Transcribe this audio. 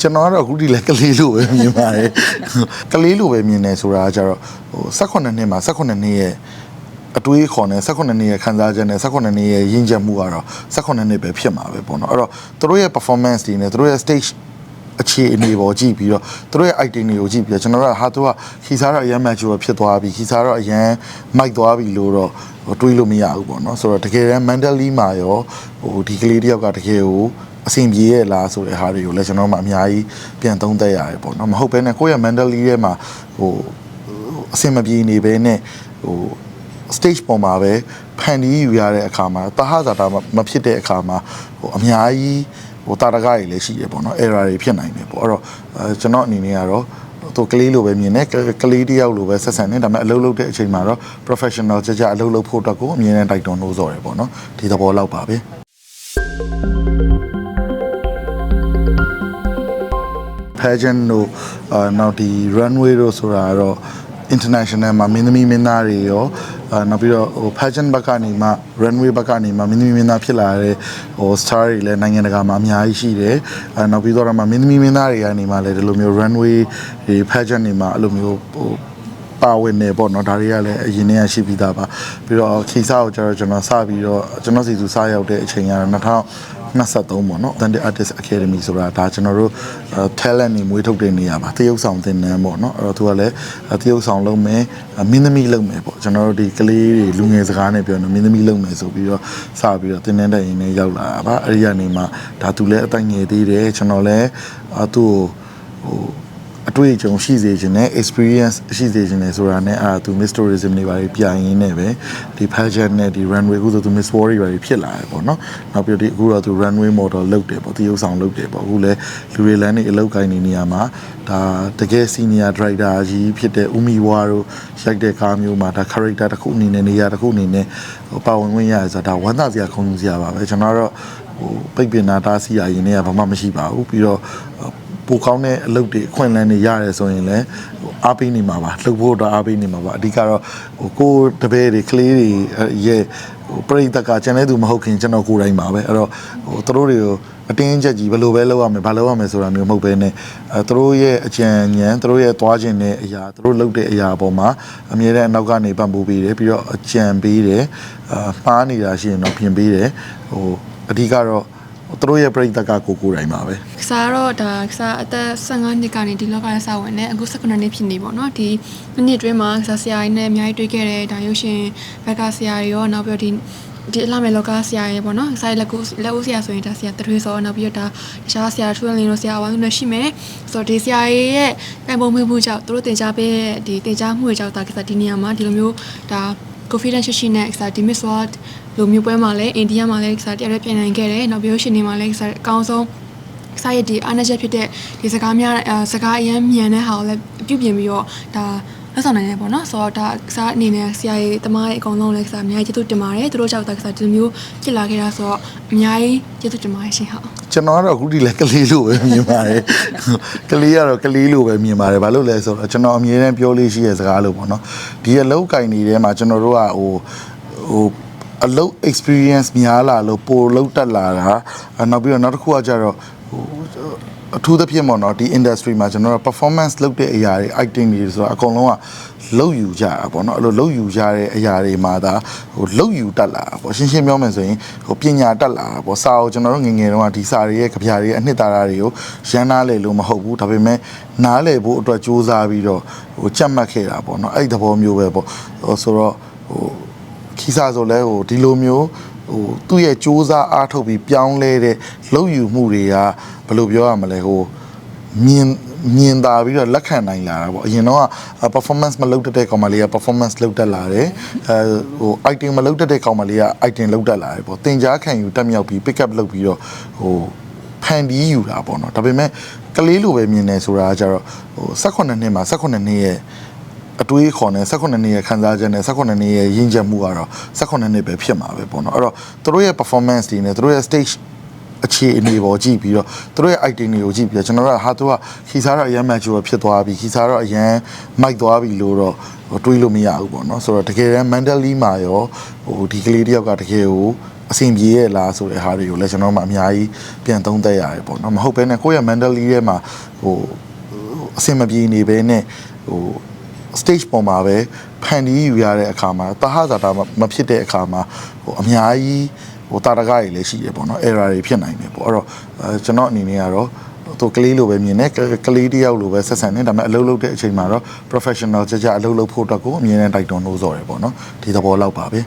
ကျွန်တော်ကတော့အခုဒီလဲကလေးလိုပဲမြင်ပါတယ်ကလေးလိုပဲမြင်နေဆိုတာကကြတော့ဟို18နှစ်မှာ18နှစ်ရဲ့အတွေးခေါ်နေ18နှစ်ရဲ့ခံစားချက်နဲ့18နှစ်ရဲ့ရင်းချက်မှုကတော့18နှစ်ပဲဖြစ်မှာပဲပေါ့နော်အဲ့တော့သူတို့ရဲ့ performance တွေနဲ့သူတို့ရဲ့ stage အခြေအနေပေါ်ကြည့်ပြီးတော့သူတို့ရဲ့ item တွေကိုကြည့်ပြီးတော့ကျွန်တော်တို့ကဟာသူကခီစားတော့အရန် mature ဖြစ်သွားပြီခီစားတော့အရန် mic သွားပြီလို့တော့ဟိုတွေးလို့မရဘူးပေါ့နော်ဆိုတော့တကယ်တမ်း mentally မှာရောဟိုဒီကလေးတယောက်ကတကယ်ကို အဆင်ပြေရဲ့လားဆိုတဲ့ဟာတွေကိုလည်းကျွန်တော်မှအများကြီးပြန်သုံးသပ်ရတယ်ပေါ့နော်မဟုတ်ဘဲနဲ့ကိုယ့်ရဲ့ mentally ထဲမှာဟိုအဆင်မပြေနေဘဲနဲ့ဟို stage ပေါ်မှာပဲဖန်တီးယူရတဲ့အခါမှာတဟဇာတာမဖြစ်တဲ့အခါမှာဟိုအများကြီးဟိုတာရကတွေလည်းရှိရပေါ့နော် error တွေဖြစ်နိုင်တယ်ပေါ့အဲ့တော့အဲကျွန်တော်အနေနဲ့ကတော့သူကလေးလိုပဲမြင်တယ်ကလေးတယောက်လိုပဲဆက်ဆံနေဒါပေမဲ့အလုပ်လုပ်တဲ့အချိန်မှာတော့ professional ကြကြအလုပ်လုပ်ဖို့အတွက်ကိုအမြဲတမ်းတိုက်တွန်းလို့ဆိုရယ်ပေါ့နော်ဒီသဘောလောက်ပါပဲ pageant တို့အာနောက်ဒီ runway တို့ဆိုတာကတော့ international မှာမင်းသမီးမင်းသားတွေရောအာနောက်ပြီးတော့ဟို pageant ဘက်ကနေမှ runway ဘက်ကနေမှမင်းသမီးမင်းသားဖြစ်လာတဲ့ဟို star တွေလည်းနိုင်ငံတကာမှာအများကြီးရှိတယ်အာနောက်ပြီးတော့မှမင်းသမီးမင်းသားတွေကနေမှလည်းဒီလိုမျိုး runway တွေ pageant တွေမှာအဲ့လိုမျိုးဟိုပါဝင်နေပေါ့နော်ဒါတွေကလည်းအရင်တည်းကရှိပြီးသားပါပြီးတော့ခိစားကိုကျတော့ကျွန်တော်စပြီးတော့ကျွန်တော်စီသူစရောက်တဲ့အချိန်ကတော့2000 23ပေါ့နော် Authentic Artist Academy ဆိုတာဒါကျွန်တော်တို့ talent တွေမွေးထုတ်တဲ့နေရာပါတရုပ်ဆောင်သင်တန်းပေါ့နော်အဲ့တော့သူကလည်းတရုပ်ဆောင်လုပ်မယ်မင်းသမီးလုပ်မယ်ပေါ့ကျွန်တော်တို့ဒီကလေးတွေလူငယ်စကားနဲ့ပြောရင်မင်းသမီးလုပ်မယ်ဆိုပြီးတော့စပြီးတော့သင်တန်းတက်ရင်လည်းရောက်လာတာပါအဲ့ဒီကနေမှဒါသူလည်းအတိုင်းငယ်သေးတယ်ကျွန်တော်လည်းသူ့ကိုဟို အတွေ့အကြုံရှိစေခြင်းနဲ့ experience ရှိစေခြင်းနဲ့ဆိုတာနဲ့အာသူ Miss Tourism တွေပါပြိုင်ရင်းနဲ့ပဲဒီ pageant နဲ့ဒီ runway ခုဆိုသူ Miss World တွေပါဖြစ်လာတယ်ပေါ့နော်နောက်ပြီးတော့ဒီအခုတော့သူ runway model လုပ်တယ်ပေါ့တရုပ်ဆောင်လုပ်တယ်ပေါ့အခုလည်းလူတွေလမ်းနေအလုပ်ကိုင်းနေနေရမှာဒါတကယ် senior director ကြီးဖြစ်တဲ့ဦးမီဝါတို့ရိုက်တဲ့ကားမျိုးမှာဒါ character တစ်ခုအနေနဲ့နေရာတစ်ခုအနေနဲ့ဟိုပါဝင်ဝင်ရဆိုတာဒါဝမ်းသာစရာခုံစရာပါပဲကျွန်တော်ကတော့ဟိုပိတ်ပင်နာတားစီရရင်လည်းဘာမှမရှိပါဘူးပြီးတော့ ပိုကောင်းတဲ့အလုပ်တွေအခွင့်အလမ်းတွေရတယ်ဆိုရင်လည်းဟိုအားပေးနေမှာပါလှုပ်ဖို့တော့အားပေးနေမှာပါအဓိကတော့ဟိုကိုယ်တပည့်တွေကလေးတွေရဲ့ဟိုပြိတ္တကကျန်တဲ့သူမဟုတ်ခင်ကျွန်တော်ကိုယ်တိုင်ပါပဲအဲ့တော့ဟိုသူတို့တွေကိုအတင်းချက်ကြီးဘယ်လိုပဲလုပ်ရမယ်ဘာလုပ်ရမယ်ဆိုတာမျိုးမဟုတ်ဘဲနဲ့အဲသူတို့ရဲ့အကြံဉာဏ်သူတို့ရဲ့သွားခြင်းတဲ့အရာသူတို့လုပ်တဲ့အရာအပေါ်မှာအမြဲတမ်းအနောက်ကနေပံ့ပိုးပေးတယ်ပြီးတော့အကြံပေးတယ်အာမှားနေတာရှိရင်တော့ပြင်ပေးတယ်ဟိုအဓိကတော့ သူတို့ရဲ့ပြိတ္တကကိုကိုယ်တိုင်ပါပဲကစားတော့ဒါကစားအသက်15နှစ်ကနေဒီလောကရစဝင်နေအခု19နှစ်ဖြစ်နေပေါ့နော်ဒီမိနစ်တွင်းမှာကစားဆရာကြီးနဲ့အများကြီးတွေ့ခဲ့တယ်ဒါရုပ်ရှင်ဘက်ကဆရာကြီးရောနောက်ပြီးတော့ဒီဒီအလားမဲ့လောကဆရာကြီးပေါ့နော်ဆိုင်လက်ကူလက်ဦးဆရာဆိုရင်ဒါဆရာတထွေးစောနောက်ပြီးတော့ဒါတခြားဆရာထွေးလင်းတို့ဆရာဝိုင်းတို့ရှိမယ်ဆိုတော့ဒီဆရာကြီးရဲ့တိုင်ပုံမှုမှုကြောင့်သူတို့တင် जा ပေးတဲ့ဒီတင် जा မှုတွေကြောင့်ဒါကစားဒီနေရာမှာဒီလိုမျိုးဒါ confidence ရှိရှိနဲ့ကစားဒီ Miss World လိုမျိုးပွဲမှာလည်းအိန္ဒိယမှာလည်းကစားတရားရပြင်နိုင်ခဲ့တယ်နောက်ပြီးရှင်နေမှာလည်းကစားအကောင်းဆုံးစာရည်ဒီအားနချက်ဖြစ်တဲ့ဒီစကားများအဲစကားအရမ်းမြန်တဲ့ဟာကိုလည်းပြုပြင်ပြီးတော့ဒါ လက်ဆောင်နိုင်တယ်ပေါ့နော်ဆိုတော့ဒါစားအနေနဲ့ဆရာကြီးတမားရဲ့အကောင်လုံးလည်းစားအများကြီးကျေးဇူးတင်ပါတယ်သူတို့ကြောင့်ဒါစားဒီလိုမျိုးဖြစ်လာခဲ့တာဆိုတော့အများကြီးကျေးဇူးတင်ပါတယ်ရှင်ဟုတ်ကျွန်တော်ကတော့အခုဒီလဲကလေးလိုပဲမြင်ပါတယ်ကလေးကတော့ကလေးလိုပဲမြင်ပါတယ်ဘာလို့လဲဆိုတော့ကျွန်တော်အမြဲတမ်းပြောလို့ရှိရဲ့စကားလို့ပေါ့နော်ဒီအလောက်ကင်နေထဲမှာကျွန်တော်တို့ကဟိုဟိုအလုပ် experience များလာလို့ပိုလောက်တက်လာတာအဲနောက်ပြီးတော့နောက်တစ်ခုကကြတော့ဟို အထူးသဖြင့်ပေါ့နော်ဒီ industry မှာကျွန်တော်တို့ performance လုပ်တဲ့အရာတွေ item တွေဆိုတာအကုန်လုံးကလုပ်ယူကြတာပေါ့နော်အဲ့လိုလုပ်ယူကြတဲ့အရာတွေမှာဒါဟိုလုပ်ယူတတ်လာတာပေါ့ရှင်းရှင်းပြောမယ်ဆိုရင်ဟိုပညာတတ်လာတာပေါ့စာကိုကျွန်တော်တို့ငယ်ငယ်တုန်းကဒီစာတွေရဲ့ကြပြာတွေရဲ့အနှစ်သာရတွေကိုရမ်းနားလေလို့မဟုတ်ဘူးဒါပေမဲ့နားလေဖို့အတွက်စူးစမ်းပြီးတော့ဟိုကြက်မှတ်ခဲ့တာပေါ့နော်အဲ့ဒီသဘောမျိုးပဲပေါ့ဟိုဆိုတော့ဟိုခီးစားဆိုလဲဟိုဒီလိုမျိုးဟို သူ့ရဲ့စူးစမ်းအားထုတ်ပြီးပြောင်းလဲတဲ့လှုပ်ယူမှုတွေကဘယ်လိုပြောရမလဲဟိုမြင်မြင်သာပြီးတော့လက်ခံနိုင်လာတာပေါ့အရင်တော့က performance မလုပ်တတ်တဲ့ကောင်မလေးက performance လုပ်တတ်လာတယ်အဲဟို item မလုပ်တတ်တဲ့ကောင်မလေးက item လုပ်တတ်လာတယ်ပေါ့တင် जा ခံယူတက်မြောက်ပြီး pick up လုပ်ပြီးတော့ဟိုဖန်တီးယူတာပေါ့နော်ဒါပေမဲ့ကလေးလိုပဲမြင်နေဆိုတာကကြတော့ဟို18နှစ်မှာ18နှစ်ရဲ့ အတွေးခေါ်နေ18နှစ်ရဲ့ခံစားချက်နဲ့18နှစ်ရဲ့ရင်းချက်မှုကတော့18နှစ်ပဲဖြစ်မှာပဲပေါ့နော်အဲ့တော့သူတို့ရဲ့ performance တွေနဲ့သူတို့ရဲ့ stage အခြေအနေပေါ်ကြည့်ပြီးတော့သူတို့ရဲ့ item တွေကိုကြည့်ပြီးတော့ကျွန်တော်တို့ကဟာသူကခီစားတော့အရန် mature ဖြစ်သွားပြီခီစားတော့အရန် mic သွားပြီလို့တော့ဟိုတွေးလို့မရဘူးပေါ့နော်ဆိုတော့တကယ်တမ်း mentally မှာရောဟိုဒီကလေးတယောက်ကတကယ်ကိုအဆင်ပြေရဲ့လားဆိုတဲ့ဟာတွေကိုလည်းကျွန်တော်တို့မှအများကြီးပြန်သုံးသပ်ရတယ်ပေါ့နော်မဟုတ်ဘဲနဲ့ကိုယ့်ရဲ့ mentally ထဲမှာဟိုအဆင်မပြေနေဘဲနဲ့ဟို stage ပေါ်မှာပဲဖန်တီးယူရတဲ့အခါမှာတာဟဇာတာမဖြစ်တဲ့အခါမှာဟိုအများကြီးဟိုတာရကတွေလည်းရှိရပေါ့နော် error တွေဖြစ်နိုင်တယ်ပေါ့အဲ့တော့အဲကျွန်တော်အနေနဲ့ကတော့သူကလေးလိုပဲမြင်တယ်ကလေးတယောက်လိုပဲဆက်ဆံနေဒါပေမဲ့အလုပ်လုပ်တဲ့အချိန်မှာတော့ professional ကြကြအလုပ်လုပ်ဖို့အတွက်ကိုအမြင်နဲ့တိုက်တွန်းလို့ဆိုရယ်ပေါ့နော်ဒီသဘောလောက်ပါပဲ